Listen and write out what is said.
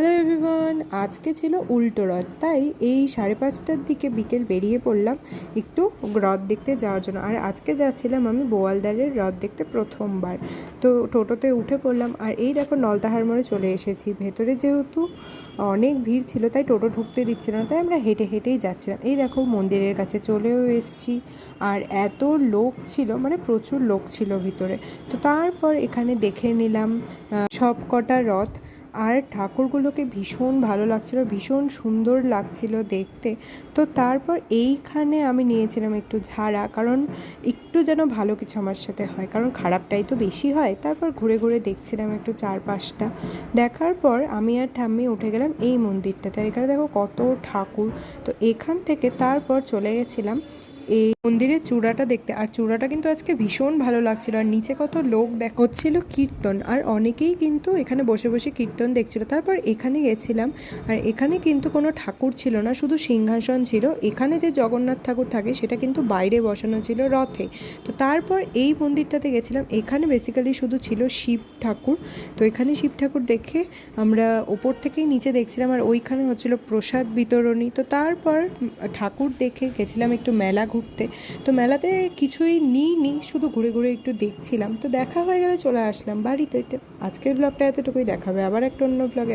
Hello everyone আজকে ছিল উল্টো রথ, তাই এই সাড়ে পাঁচটার দিকে বিকেল বেরিয়ে পড়লাম একটু রথ দেখতে যাওয়ার জন্য। আর আজকে যাচ্ছিলাম আমি বোয়ালদারের রথ দেখতে প্রথমবার। তো টোটোতে উঠে পড়লাম, আর এই দেখো নলতাহার মোড়ে চলে এসেছি। ভেতরে যেহেতু অনেক ভিড় ছিল, তাই টোটো ঢুকতে দিচ্ছিল না, তাই আমরা হেঁটে হেঁটেই যাচ্ছিলাম। এই দেখো মন্দিরের কাছে চলেও এসেছি, আর এত লোক ছিল মানে প্রচুর লোক ছিল ভিতরে। তো তারপর এখানে দেখে নিলাম সব কটা রথ। আর ঠাকুরগুলোকে ভীষণ ভালো লাগছিল, ভীষণ সুন্দর লাগছিল দেখতে। তো তারপর এইখানে আমি নিয়েছিলাম একটু ঝাড়া, কারণ একটু যেন ভালো কিছু আমার সাথে হয়, কারণ খারাপটাই তো বেশি হয়। তারপর ঘুরে ঘুরে দেখছিলাম একটু চারপাশটা। দেখার পর আমি আর ঠাম্মি উঠে গেলাম এই মন্দিরটাতে। আর এখানে দেখো কত ঠাকুর। তো এখান থেকে তারপর চলে গেছিলাম এই মন্দিরের চূড়াটা দেখতে। আর চূড়াটা কিন্তু আজকে ভীষণ ভালো লাগছিল। আর নিচে কত লোক দেখ হচ্ছিল কীর্তন। আর অনেকেই কিন্তু এখানে বসে বসে কীর্তন দেখছিল। তারপর এখানে গেছিলাম। আর এখানে কিন্তু কোনো ঠাকুর ছিল না, শুধু সিংহাসন ছিল। এখানে যে জগন্নাথ ঠাকুর থাকে, সেটা কিন্তু বাইরে বসানো ছিল রথে। তো তারপর এই মন্দিরটাতে গেছিলাম। এখানে বেসিক্যালি শুধু ছিল শিব ঠাকুর। তো এখানে শিব ঠাকুর দেখে আমরা ওপর থেকেই নিচে দেখছিলাম। আর ওইখানে হচ্ছিল প্রসাদ বিতরণী। তো তারপর ঠাকুর দেখে গেছিলাম একটু মেলা ঘুরতে। তো মেলাতে কিছুই নিই নি শুধু ঘুরে ঘুরে একটু দেখছিলাম। তো দেখা হয়ে গেলে চলে আসলাম বাড়িতে। আজকের ব্লগটা এতটুকুই, দেখাবে আবার একটা অন্য ব্লগে